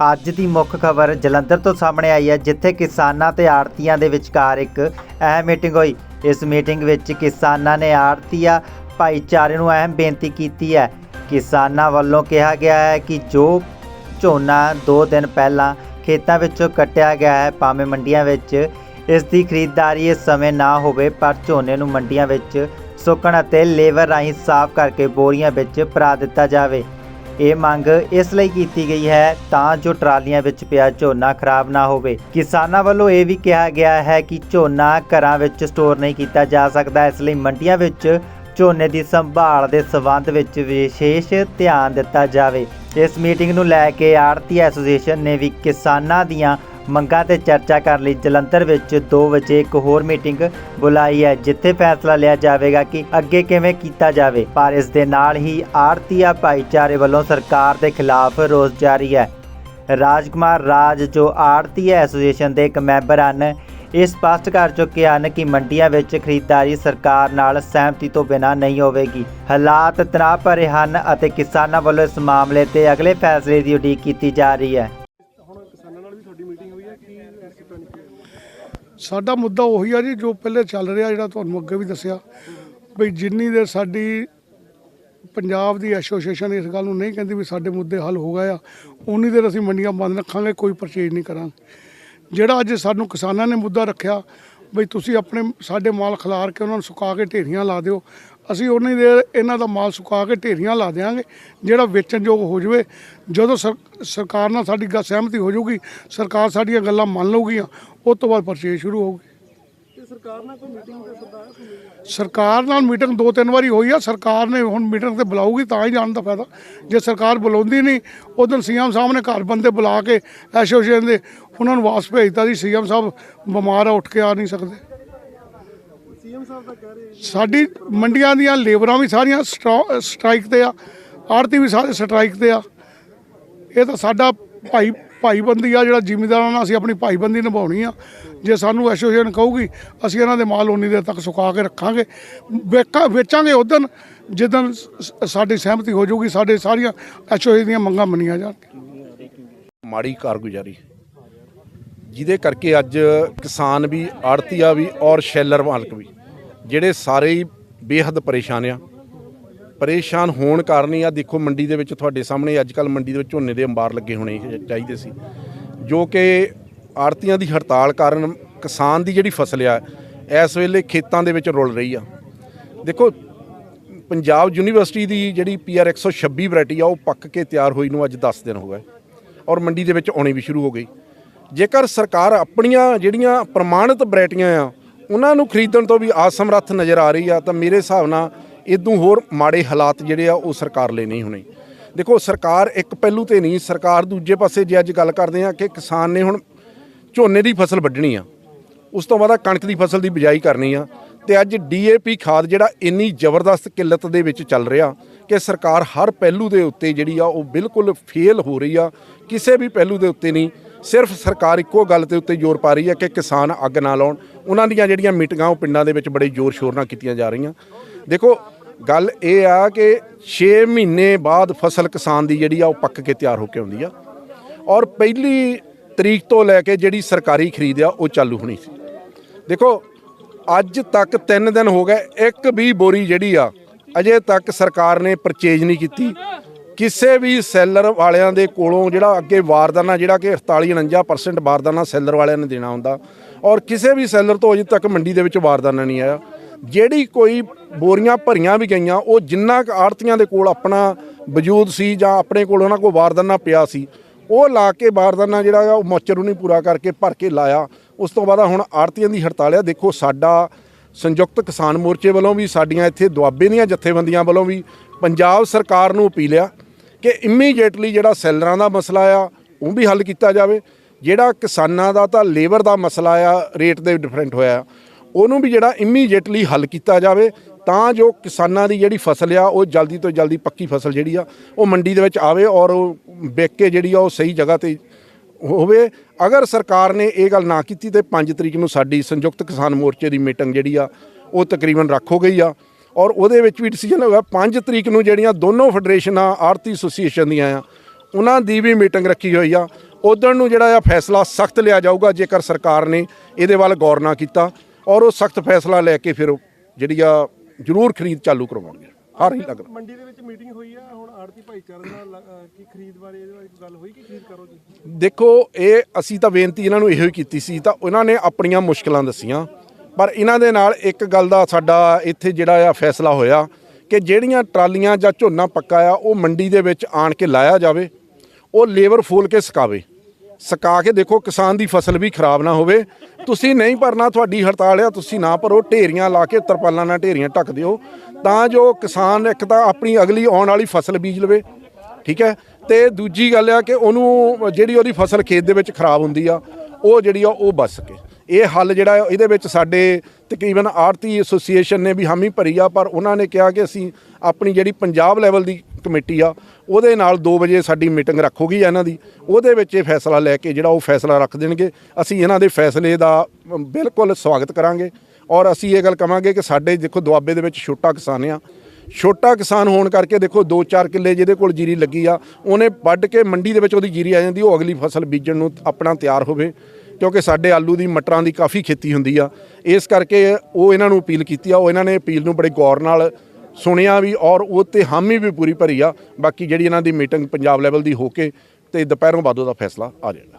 ਅੱਜ ਦੀ ਮੁੱਖ ਖਬਰ ਜਲੰਧਰ ਤੋਂ ਸਾਹਮਣੇ ਆਈ ਹੈ, ਜਿੱਥੇ ਕਿਸਾਨਾਂ ਤੇ ਆੜਤੀਆਂ ਦੇ ਵਿਚਕਾਰ ਇੱਕ ਅਹਿਮ ਮੀਟਿੰਗ ਹੋਈ। ਇਸ ਮੀਟਿੰਗ ਵਿੱਚ ਕਿਸਾਨਾਂ ਨੇ ਆੜਤੀਆ ਭਾਈਚਾਰੇ ਨੂੰ ਅਹਿਮ ਬੇਨਤੀ ਕੀਤੀ ਹੈ। ਕਿਸਾਨਾਂ ਵੱਲੋਂ ਕਿਹਾ ਗਿਆ ਹੈ ਕਿ ਜੋ ਝੋਨਾ 2 ਦਿਨ ਪਹਿਲਾਂ ਖੇਤਾਂ ਵਿੱਚੋਂ ਕੱਟਿਆ ਗਿਆ ਹੈ, ਭਾਵੇਂ ਮੰਡੀਆਂ ਵਿੱਚ ਇਸ ਦੀ ਖਰੀਦਦਾਰੀ ਇਸ ਸਮੇਂ ਨਾ ਹੋਵੇ, ਪਰ ਝੋਨੇ ਨੂੰ ਮੰਡੀਆਂ ਵਿੱਚ ਸੁੱਕਣ ਅਤੇ ਲੇਬਰ ਰਾਹੀਂ ਸਾਫ਼ ਕਰਕੇ ਬੋਰੀਆਂ ਵਿੱਚ ਭਰਾ ਦਿੱਤਾ ਜਾਵੇ। ਇਹ ਮੰਗ ਇਸ ਲਈ ਕੀਤੀ ਗਈ ਹੈ ਤਾਂ ਜੋ ਟਰਾਲੀਆਂ ਵਿੱਚ ਪਿਆ ਝੋਨਾ ਖਰਾਬ ਨਾ ਹੋਵੇ। ਕਿਸਾਨਾਂ ਵੱਲੋਂ ਇਹ ਵੀ ਕਿਹਾ ਗਿਆ ਹੈ ਕਿ ਝੋਨਾ ਘਰਾਂ ਵਿੱਚ ਸਟੋਰ ਨਹੀਂ ਕੀਤਾ ਜਾ ਸਕਦਾ। ਇਸ ਲਈ ਮੰਡੀਆਂ ਵਿੱਚ ਝੋਨੇ ਦੀ ਸੰਭਾਲ ਦੇ ਸਬੰਧ ਵਿੱਚ ਵਿਸ਼ੇਸ਼ ਧਿਆਨ ਦਿੱਤਾ ਜਾਵੇ। ਇਸ ਮੀਟਿੰਗ ਨੂੰ ਲੈ ਕੇ ਆੜਤੀ ਐਸੋਸੀਏਸ਼ਨ ਨੇ ਵੀ ਕਿਸਾਨਾਂ ਦੀਆਂ ਮੰਗਾਂ ਤੇ ਚਰਚਾ ਕਰਨ ਲਈ। ਜਲੰਧਰ ਵਿੱਚ 2 ਵਜੇ ਇੱਕ ਹੋਰ ਮੀਟਿੰਗ ਬੁਲਾਈ ਹੈ, ਜਿੱਥੇ ਫੈਸਲਾ ਲਿਆ ਜਾਵੇਗਾ ਕਿ ਅੱਗੇ ਕਿਵੇਂ ਕੀਤਾ ਜਾਵੇ। ਪਰ ਇਸ ਦੇ ਨਾਲ ਹੀ ਆੜਤੀਆ ਭਾਈਚਾਰੇ ਵੱਲੋਂ ਸਰਕਾਰ ਦੇ ਖਿਲਾਫ ਰੋਸ ਜਾਰੀ ਹੈ। ਰਾਜਕੁਮਾਰ ਰਾਜ, ਜੋ ਆੜਤੀ ਐਸੋਸੀਏਸ਼ਨ ਦੇ ਇੱਕ ਮੈਂਬਰ ਹਨ, ਇਹ ਸਪਸ਼ਟ ਕਰ ਚੁੱਕੇ ਹਨ ਕਿ ਮੰਡੀਆਂ ਵਿੱਚ ਖਰੀਦਦਾਰੀ ਸਰਕਾਰ ਨਾਲ ਸਹਿਮਤੀ ਤੋਂ ਬਿਨਾਂ ਨਹੀਂ ਹੋਵੇਗੀ। ਹਾਲਾਤ ਤਣਾਅ ਭਰੇ ਹਨ ਅਤੇ ਕਿਸਾਨਾਂ ਵੱਲੋਂ ਇਸ ਮਾਮਲੇ ਤੇ ਅਗਲੇ ਫੈਸਲੇ ਦੀ ਉਡੀਕ ਕੀਤੀ ਜਾ ਰਹੀ ਹੈ ਹੁਣ ਕਿਸਾਨਾਂ ਨਾਲ ਵੀ ਤੁਹਾਡੀ ਮੀਟਿੰਗ ਹੋਈ ਹੈ ਕੀ ਇਸ ਤੋਂ ਸਾਡਾ ਮੁੱਦਾ ਉਹੀ ਆ ਜੀ, ਜੋ ਪਹਿਲੇ ਚੱਲ ਰਿਹਾ, ਜਿਹੜਾ ਤੁਹਾਨੂੰ ਅੱਗੇ ਵੀ ਦੱਸਿਆ, ਬਈ ਜਿੰਨੀ ਦੇਰ ਸਾਡੀ ਪੰਜਾਬ ਦੀ ਐਸੋਸੀਏਸ਼ਨ ਇਸ ਗੱਲ ਨੂੰ ਨਹੀਂ ਕਹਿੰਦੀ ਵੀ ਸਾਡੇ ਮੁੱਦੇ ਹੱਲ ਹੋ ਗਏ ਆ, ਉਨੀ ਦੇਰ ਅਸੀਂ ਮੰਡੀਆਂ ਬੰਦ ਰੱਖਾਂਗੇ, ਕੋਈ ਪਰਚੇਜ ਨਹੀਂ ਕਰਾਂਗੇ। ਜਿਹੜਾ ਅੱਜ ਸਾਨੂੰ ਕਿਸਾਨਾਂ ਨੇ ਮੁੱਦਾ ਰੱਖਿਆ, ਬਈ ਤੁਸੀਂ ਆਪਣੇ ਸਾਡੇ ਮਾਲ ਖਿਲਾਰ ਕੇ ਉਹਨਾਂ ਨੂੰ ਸੁਕਾ ਕੇ ਢੇਰੀਆਂ ਲਾ ਦਿਓ, ਅਸੀਂ ਉਨੀ ਦੇਰ ਇਹਨਾਂ ਦਾ ਮਾਲ ਸੁਕਾ ਕੇ ਢੇਰੀਆਂ ਲਾ ਦੇਵਾਂਗੇ ਜਿਹੜਾ ਵੇਚਣਯੋਗ ਹੋ ਜਾਵੇ। ਜਦੋਂ ਸਰ- ਸਰਕਾਰ ਨਾਲ ਸਾਡੀ ਗੱਲ ਸਹਿਮਤੀ ਹੋ ਜਾਊਗੀ ਸਰਕਾਰ ਸਾਡੀਆਂ ਗੱਲਾਂ ਮੰਨ ਲਊਗੀ ਉਸ ਤੋਂ ਬਾਅਦ ਪਰਚੇਜ ਸ਼ੁਰੂ ਹੋਊਗੀ ਤੇ ਸਰਕਾਰ ਨਾਲ ਕੋਈ ਮੀਟਿੰਗ ਤੇ ਸੱਦਾ ਹੈ ਸਰਕਾਰ ਨਾਲ ਮੀਟਿੰਗ ਦੋ ਤਿੰਨ ਵਾਰੀ ਹੋਈ ਆ ਸਰਕਾਰ ਨੇ ਹੁਣ ਮੀਟਿੰਗ ਤੇ ਬੁਲਾਊਗੀ ਤਾਂ ਹੀ ਜਾਣ ਦਾ ਫਾਇਦਾ। ਜੇ ਸਰਕਾਰ ਬੁਲਾਉਂਦੀ ਨਹੀਂ ਉਦੋਂ ਸੀਐਮ ਸਾਹਿਬ ਨੇ ਘਰ ਬੰਦੇ ਬੁਲਾ ਕੇ ਐਸੋਸੀਏਸ਼ਨ ਦੇ ਉਹਨਾਂ ਨੂੰ ਵਾਪਸ ਭੇਜਤਾ ਸੀ ਸੀਐਮ ਸਾਹਿਬ ਬਿਮਾਰ ਆ ਉੱਠ ਕੇ ਆ ਨਹੀਂ ਸਕਦੇ। ਸੀਐਮ ਸਾਹਿਬ ਤਾਂ ਕਹਿ ਰਹੇ ਸਾਡੀ ਮੰਡੀਆਂ ਦੀਆਂ ਲੇਬਰਾਂ ਵੀ ਸਾਰੀਆਂ ਸਟਰਾ- ਸਟ੍ਰਾਈਕ ਤੇ ਆ। ਆੜਤੀ ਵੀ ਸਾਰੇ ਸਟ੍ਰਾਈਕ ਤੇ ਆ। ਇਹ ਤਾਂ ਸਾਡਾ ਭਾਈ ਭਾਈਬੰਦੀ ਆ ਜਿਹੜਾ ਜ਼ਿਮੀਂਦਾਰਾਂ ਨਾਲ ਅਸੀਂ ਆਪਣੀ ਭਾਈਬੰਦੀ ਨਿਭਾਉਣੀ ਆ। ਜੇ ਸਾਨੂੰ ਐਸੋਸੀਏਸ਼ਨ ਕਹੂਗੀ, ਅਸੀਂ ਇਹਨਾਂ ਦੇ ਮਾਲ ਉਨੀ ਦੇਰ ਤੱਕ ਸੁਕਾ ਕੇ ਰੱਖਾਂਗੇ। ਵੇਚਾਂ ਵੇਚਾਂਗੇ ਉਦੋਂ ਜਦੋਂ ਸਾਡੀ ਸਹਿਮਤੀ ਹੋ ਜਾਊਗੀ, ਸਾਡੇ ਸਾਰੀਆਂ ਐਸੋਸੀਏਸ਼ਨ ਦੀਆਂ ਮੰਗਾਂ ਮੰਨੀਆਂ ਜਾਣਗੀਆਂ। ਮਾੜੀ ਕਾਰਗੁਜ਼ਾਰੀ, ਜਿਹਦੇ ਕਰਕੇ ਅੱਜ ਕਿਸਾਨ ਵੀ, ਆੜਤੀਆ ਵੀ ਔਰ ਸ਼ੈਲਰ ਮਾਲਕ ਵੀ, ਜਿਹੜੇ ਸਾਰੇ ਹੀ ਬੇਹੱਦ ਪਰੇਸ਼ਾਨ ਆ। ਪਰੇਸ਼ਾਨ ਹੋਣ ਕਾਰਨ ਹੀ ਆ, ਦੇਖੋ ਮੰਡੀ ਦੇ ਵਿੱਚ ਤੁਹਾਡੇ ਸਾਹਮਣੇ ਅੱਜ ਕੱਲ ਮੰਡੀ ਦੇ ਵਿੱਚ ਝੋਨੇ ਦੇ ਅੰਬਾਰ ਲੱਗੇ ਹੋਣੇ ਚਾਹੀਦੇ ਸੀ। ਜੋ ਕਿ ਆੜਤੀਆਂ ਦੀ ਹੜਤਾਲ ਕਾਰਨ ਕਿਸਾਨ ਦੀ ਜਿਹੜੀ ਫਸਲ ਆ, ਇਸ ਵੇਲੇ ਖੇਤਾਂ ਦੇ ਵਿੱਚ ਰੁਲ ਰਹੀ ਆ। ਦੇਖੋ, ਪੰਜਾਬ ਯੂਨੀਵਰਸਿਟੀ ਦੀ ਜਿਹੜੀ ਪੀਆਰ 126 ਵੈਰਾਈਟੀ ਆ, ਉਹ ਪੱਕ ਕੇ ਤਿਆਰ ਹੋਈ ਨੂੰ ਅੱਜ 10 ਦਿਨ ਹੋ ਗਏ ਔਰ ਮੰਡੀ ਦੇ ਵਿੱਚ ਆਉਣੀ ਵੀ ਸ਼ੁਰੂ ਹੋ ਗਈ। ਜੇਕਰ ਸਰਕਾਰ ਆਪਣੀਆਂ ਜਿਹੜੀਆਂ ਪ੍ਰਮਾਣਿਤ ਵੈਰਾਈਟੀਆਂ ਆ, ਉਹਨਾਂ ਨੂੰ ਖਰੀਦਣ ਤੋਂ ਵੀ ਅਸਮਰੱਥ ਨਜ਼ਰ ਆ ਰਹੀ ਆ, ਤਾਂ ਮੇਰੇ ਹਿਸਾਬ ਨਾਲ ਇਦੋਂ ਹੋਰ ਮਾੜੇ ਹਾਲਾਤ ਜਿਹੜੇ ਆ, ਉਹ ਸਰਕਾਰ ਲਈ ਨਹੀਂ ਹੋਣੇ। ਦੇਖੋ, ਸਰਕਾਰ ਇੱਕ ਪਹਿਲੂ ਤੇ ਨਹੀਂ, ਸਰਕਾਰ ਦੂਜੇ ਪਾਸੇ ਜੇ ਅੱਜ ਗੱਲ ਕਰਦੇ ਆ ਕਿ ਕਿਸਾਨ ਨੇ ਹੁਣ ਝੋਨੇ ਦੀ ਫਸਲ ਵੱਢਣੀ ਆ, ਉਸ ਤੋਂ ਬਾਅਦ ਕਣਕ ਦੀ ਫਸਲ ਦੀ ਬਿਜਾਈ ਕਰਨੀ ਆ, ਤੇ ਅੱਜ ਡੀਏਪੀ ਖਾਦ ਜਿਹੜਾ ਇੰਨੀ ਜ਼ਬਰਦਸਤ ਕਿੱਲਤ ਦੇ ਵਿੱਚ ਚੱਲ ਰਿਹਾ ਕਿ ਸਰਕਾਰ ਹਰ ਪਹਿਲੂ ਦੇ ਉੱਤੇ ਜਿਹੜੀ ਆ, ਉਹ ਬਿਲਕੁਲ ਫੇਲ ਹੋ ਰਹੀ ਆ, ਕਿਸੇ ਵੀ ਪਹਿਲੂ ਦੇ ਉੱਤੇ ਨਹੀਂ। ਸਿਰਫ ਸਰਕਾਰ ਇੱਕੋ ਗੱਲ ਦੇ ਉੱਤੇ ਜ਼ੋਰ ਪਾ ਰਹੀ ਹੈ ਕਿ ਕਿਸਾਨ ਅੱਗ ਨਾ ਲਾਉਣ। ਉਹਨਾਂ ਦੀਆਂ ਜਿਹੜੀਆਂ ਮੀਟਿੰਗਾਂ, ਉਹ ਪਿੰਡਾਂ ਦੇ ਵਿੱਚ ਬੜੇ ਜ਼ੋਰ ਸ਼ੋਰ ਨਾਲ ਕੀਤੀਆਂ ਜਾ ਰਹੀਆਂ। ਦੇਖੋ ਗੱਲ ਇਹ ਆ ਕਿ 6 ਮਹੀਨੇ ਬਾਅਦ ਫਸਲ ਕਿਸਾਨ ਦੀ ਜਿਹੜੀ ਆ ਉਹ ਪੱਕ ਕੇ ਤਿਆਰ ਹੋ ਕੇ ਆਉਂਦੀ ਆ। ਔਰ ਪਹਿਲੀ ਤਰੀਕ ਤੋਂ ਲੈ ਕੇ ਜਿਹੜੀ ਸਰਕਾਰੀ ਖਰੀਦ ਆ, ਉਹ ਚਾਲੂ ਹੋਣੀ ਸੀ। ਦੇਖੋ, ਅੱਜ ਤੱਕ 3 ਦਿਨ ਹੋ ਗਏ, ਇੱਕ ਵੀ ਬੋਰੀ ਜਿਹੜੀ ਆ, ਅਜੇ ਤੱਕ ਸਰਕਾਰ ਨੇ ਪਰਚੇਜ ਨਹੀਂ ਕੀਤੀ। ਕਿਸੇ ਵੀ ਸੈਲਰ ਵਾਲਿਆਂ ਦੇ ਕੋਲੋਂ ਜਿਹੜਾ ਅੱਗੇ ਵਾਰਦਾਨਾ, ਜਿਹੜਾ ਕਿ 48 49% ਵਾਰਦਾਨਾ ਸੈਲਰ ਵਾਲਿਆਂ ਨੇ ਦੇਣਾ ਹੁੰਦਾ। ਔਰ ਕਿਸੇ ਵੀ ਸੈਲਰ ਤੋਂ ਅਜੇ ਤੱਕ ਮੰਡੀ ਦੇ ਵਿੱਚ ਵਾਰਦਾਨਾ ਨਹੀਂ ਆਇਆ। ਜਿਹੜੀ ਕੋਈ ਬੋਰੀਆਂ ਭਰੀਆਂ ਵੀ ਗਈਆਂ, ਉਹ ਜਿੰਨਾ ਕੁ ਆੜਤੀਆਂ ਦੇ ਕੋਲ ਆਪਣਾ ਵਜੂਦ ਸੀ ਜਾਂ ਆਪਣੇ ਕੋਲ ਉਹਨਾਂ ਕੋਲ ਵਾਰਦਾਨਾ ਪਿਆ ਸੀ, ਉਹ ਲਾ ਕੇ ਵਾਰਦਾਨਾ ਜਿਹੜਾ ਉਹ ਮੋਚਰ ਨੂੰ ਨਹੀਂ ਪੂਰਾ ਕਰਕੇ ਭਰ ਕੇ ਲਾਇਆ। ਉਸ ਤੋਂ ਬਾਅਦ ਹੁਣ ਆੜਤੀਆਂ ਦੀ ਹੜਤਾਲ ਆ। ਦੇਖੋ, ਸਾਡਾ ਸੰਯੁਕਤ ਕਿਸਾਨ ਮੋਰਚੇ ਵੱਲੋਂ ਵੀ, ਸਾਡੀਆਂ ਇੱਥੇ ਦੁਆਬੇ ਦੀਆਂ ਜਥੇਬੰਦੀਆਂ ਵੱਲੋਂ ਵੀ, ਪੰਜਾਬ ਸਰਕਾਰ ਨੂੰ ਅਪੀਲ ਆ ਕਿ ਇਮੀਡੀਏਟਲੀ ਜਿਹੜਾ ਸੈਲਰਾਂ ਦਾ ਮਸਲਾ ਆ, ਉਹ ਵੀ ਹੱਲ ਕੀਤਾ ਜਾਵੇ। ਜਿਹੜਾ ਕਿਸਾਨਾਂ ਦਾ ਤਾਂ ਲੇਬਰ ਦਾ ਮਸਲਾ ਆ, ਰੇਟ ਦੇ ਡਿਫਰੈਂਟ ਹੋਇਆ। ਉਹਨੂੰ ਵੀ ਜਿਹੜਾ ਇਮੀਡੀਏਟਲੀ ਹੱਲ ਕੀਤਾ ਜਾਵੇ, ਤਾਂ ਜੋ ਕਿਸਾਨਾਂ ਦੀ ਜਿਹੜੀ ਫਸਲ ਆ, ਉਹ ਜਲਦੀ ਤੋਂ ਜਲਦੀ ਪੱਕੀ ਫਸਲ ਜਿਹੜੀ ਆ, ਉਹ ਮੰਡੀ ਦੇ ਵਿੱਚ ਆਵੇ ਔਰ ਉਹ ਵਿਕ ਕੇ ਜਿਹੜੀ ਆ, ਉਹ ਸਹੀ ਜਗ੍ਹਾ ਤੇ ਹੋਵੇ। ਅਗਰ ਸਰਕਾਰ ਨੇ ਇਹ ਗੱਲ ਨਾ ਕੀਤੀ ਤੇ 5 ਤਰੀਕ ਨੂੰ ਸਾਡੀ ਸੰਯੁਕਤ ਕਿਸਾਨ ਮੋਰਚੇ ਦੀ ਮੀਟਿੰਗ ਜਿਹੜੀ ਆ, ਉਹ ਤਕਰੀਬਨ ਰੱਖ ਹੋ ਗਈ ਆ। ਔਰ ਉਹਦੇ ਵਿੱਚ ਵੀ ਡਿਸੀਜਨ ਹੋਇਆ 5 ਤਰੀਕ ਨੂੰ ਜਿਹੜੀਆਂ ਦੋਨੋਂ ਫੈਡਰੇਸ਼ਨਾਂ ਆਰਤੀ ਐਸੋਸੀਏਸ਼ਨ ਦੀਆਂ ਆ, ਉਹਨਾਂ ਦੀ ਵੀ ਮੀਟਿੰਗ ਰੱਖੀ ਹੋਈ ਆ। ਉਦੋਂ ਨੂੰ ਜਿਹੜਾ ਆ ਫੈਸਲਾ ਸਖਤ ਲਿਆ ਜਾਊਗਾ, ਜੇਕਰ ਸਰਕਾਰ ਨੇ ਇਹਦੇ ਵੱਲ ਗੌਰ ਨਾ ਕੀਤਾ। ਔਰ ਉਹ ਸਖਤ ਫੈਸਲਾ ਲੈ ਕੇ ਫਿਰ ਜਿਹੜੀ ਆ ਜ਼ਰੂਰ ਖਰੀਦ ਚਾਲੂ ਕਰਵਾਉਣਗੇ। ਹਰ ਹੀ ਲੱਗਦਾ। ਮੰਡੀ ਦੇ ਵਿੱਚ ਮੀਟਿੰਗ ਹੋਈ ਆ ਹੁਣ ਆੜਤੀ ਭਾਈਚਾਰੇ ਨਾਲ ਕੀ ਖਰੀਦ ਬਾਰੇ ਇਹਦੇ ਬਾਰੇ ਗੱਲ ਹੋਈ ਕਿ ਖਰੀਦ ਕਰੋ ਜੀ ਦੇਖੋ ਇਹ ਅਸੀਂ ਤਾਂ ਬੇਨਤੀ ਇਹਨਾਂ ਨੂੰ ਇਹੋ ਹੀ ਕੀਤੀ ਸੀ ਤਾਂ ਉਹਨਾਂ ਨੇ ਆਪਣੀਆਂ ਮੁਸ਼ਕਲਾਂ ਦੱਸੀਆਂ। ਪਰ ਇਹਨਾਂ ਦੇ ਨਾਲ ਇੱਕ ਗੱਲ ਦਾ ਸਾਡਾ ਇੱਥੇ ਜਿਹੜਾ ਆ ਫੈਸਲਾ ਹੋਇਆ ਕਿ ਜਿਹੜੀਆਂ ਟਰਾਲੀਆਂ ਜਾਂ ਝੋਨਾ ਪੱਕਾ ਆ ਉਹ ਮੰਡੀ ਦੇ ਵਿੱਚ ਆਣ ਕੇ ਲਾਇਆ ਜਾਵੇ ਉਹ ਲੇਬਰ ਫੂਲ ਕੇ ਸੁਕਾਵੇ। ਸਕਾ ਕੇ ਦੇਖੋ, ਕਿਸਾਨ ਦੀ ਫਸਲ ਵੀ ਖਰਾਬ ਨਾ ਹੋਵੇ। ਤੁਸੀਂ ਨਹੀਂ ਭਰਨਾ ਤੁਹਾਡੀ ਹੜਤਾਲ ਆ, ਤੁਸੀਂ ਨਾ ਭਰੋ, ਢੇਰੀਆਂ ਲਾ ਕੇ ਤਰਪਾਲਾਂ ਨਾਲ ਢੇਰੀਆਂ ਢੱਕ ਦਿਓ। ਤਾਂ ਜੋ ਕਿਸਾਨ ਇੱਕ ਤਾਂ ਆਪਣੀ ਅਗਲੀ ਆਉਣ ਵਾਲੀ ਫਸਲ ਬੀਜ ਲਵੇ, ਠੀਕ ਹੈ? ਤੇ ਦੂਜੀ ਗੱਲ ਆ ਕਿ ਉਹਨੂੰ, ਜਿਹੜੀ ਉਹਦੀ ਫਸਲ ਖੇਤ ਦੇ ਵਿੱਚ ਖਰਾਬ ਹੁੰਦੀ ਆ, ਉਹ ਜਿਹੜੀ ਆ, ਉਹ ਬਚ ਸਕੇ। ਇਹ ਹੱਲ ਜਿਹੜਾ ਇਹਦੇ ਵਿੱਚ ਸਾਡੇ ਤਕਰੀਬਨ ਆੜਤੀ ਐਸੋਸੀਏਸ਼ਨ ਨੇ ਵੀ ਹਾਮੀ ਭਰੀ ਆ, ਪਰ ਉਹਨਾਂ ਨੇ ਕਿਹਾ ਕਿ ਅਸੀਂ ਆਪਣੀ ਜਿਹੜੀ ਪੰਜਾਬ ਲੈਵਲ ਦੀ ਕਮੇਟੀ ਆ, ਉਹਦੇ ਨਾਲ 2 ਵਜੇ ਸਾਡੀ ਮੀਟਿੰਗ ਰੱਖੋਗੀ ਇਹਨਾਂ ਦੀ। ਉਹਦੇ ਵਿੱਚ ਇਹ ਫੈਸਲਾ ਲੈ ਕੇ ਜਿਹੜਾ ਉਹ ਫੈਸਲਾ ਰੱਖ ਦੇਣਗੇ। ਅਸੀਂ ਇਹਨਾਂ ਦੇ ਫੈਸਲੇ ਦਾ ਬਿਲਕੁਲ ਸਵਾਗਤ ਕਰਾਂਗੇ। ਔਰ ਅਸੀਂ ਇਹ ਗੱਲ ਕਵਾਂਗੇ ਕਿ ਸਾਡੇ ਦੇਖੋ ਦੁਆਬੇ ਦੇ ਵਿੱਚ ਛੋਟਾ ਕਿਸਾਨ ਆ। ਛੋਟਾ ਕਿਸਾਨ ਹੋਣ ਕਰਕੇ ਦੇਖੋ 2-4 ਕਿੱਲੇ ਜਿਹਦੇ ਕੋਲ ਜੀਰੀ ਲੱਗੀ ਆ, ਉਹਨੇ ਵੱਢ ਕੇ ਮੰਡੀ ਦੇ ਵਿੱਚ ਉਹਦੀ ਜੀਰੀ ਆ ਜਾਂਦੀ, ਉਹ ਅਗਲੀ ਫਸਲ ਬੀਜਣ ਨੂੰ ਆਪਣਾ ਤਿਆਰ ਹੋਵੇ। ਕਿਉਂਕਿ ਸਾਡੇ ਆਲੂ ਦੀ, ਮਟਰਾਂ ਦੀ ਕਾਫੀ ਖੇਤੀ ਹੁੰਦੀ ਆ। ਇਸ ਕਰਕੇ ਉਹ ਇਹਨਾਂ ਨੂੰ ਅਪੀਲ ਕੀਤੀ ਆ, ਉਹ ਇਹਨਾਂ ਨੇ ਅਪੀਲ ਨੂੰ ਬੜੇ ਗੌਰ ਨਾਲ ਸੁਣਿਆ ਵੀ ਔਰ ਉਹ ਤੇ ਹਾਮੀ ਵੀ ਪੂਰੀ ਭਰੀ ਆ। ਬਾਕੀ ਜਿਹੜੀ ਇਹਨਾਂ ਦੀ ਮੀਟਿੰਗ ਪੰਜਾਬ ਲੈਵਲ ਦੀ ਹੋ ਕੇ ਤੇ ਦੁਪਹਿਰੋਂ ਬਾਅਦ ਦਾ ਫੈਸਲਾ ਆ ਜਾਏਗਾ।